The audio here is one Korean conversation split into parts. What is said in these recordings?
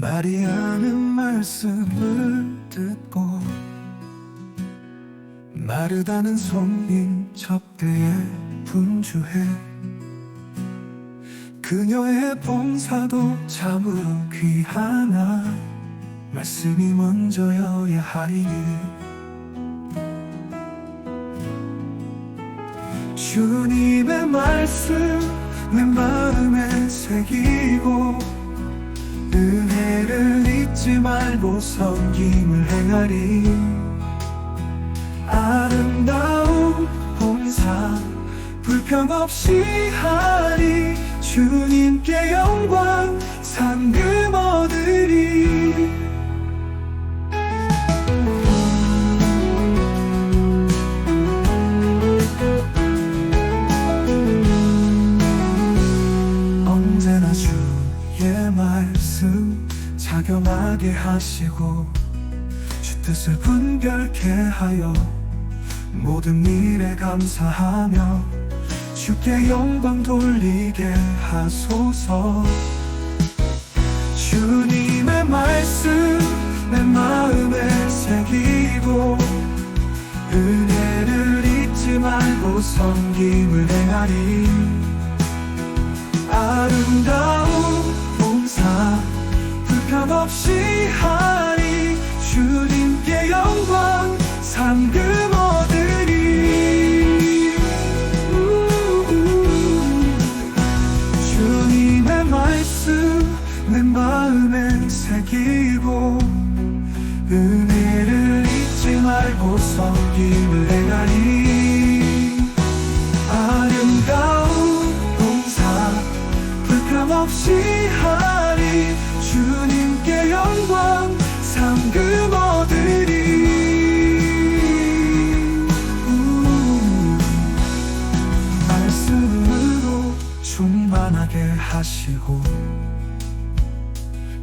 말이 하는 말씀을 듣고 마르다는 손님 접대에 분주해 그녀의 봉사도 참으로 귀하나 말씀이 먼저여야 하니 주님의 말씀 내 마음에 새기고 잊지 말고 섬김을 행하리. 아름다운 봉사 불평 없이 하리. 주님께 영광 상금 얻으리. 언제나 주의 말씀 자경하게 하시고 주 뜻을 분별케 하여 모든 일에 감사하며 주께 영광 돌리게 하소서. 주님의 말씀 내 마음에 새기고 은혜를 잊지 말고 섬김을 행하리. 아름다운 불편 없이 하리. 주님께 영광 상금 얻으리. 주님의 말씀 내 마음에 새기고 은혜를 잊지 말고 섬김을 행하리. 아름다운 봉사 불평 없이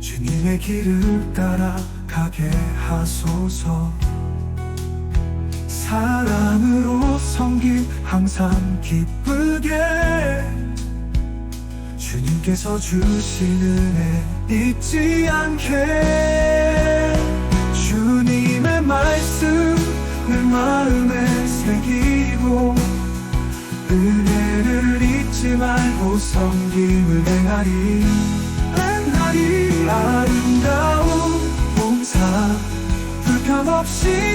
주님의 길을 따라 가게 하소서. 사랑으로 섬김 항상 기쁘게. 주님께서 주시는 애 잊지 않게. 주님의 말씀 내 마음에 새기고 은혜를 잊지 말고 섬김을 행하리 아름다운 봉사 불편 없이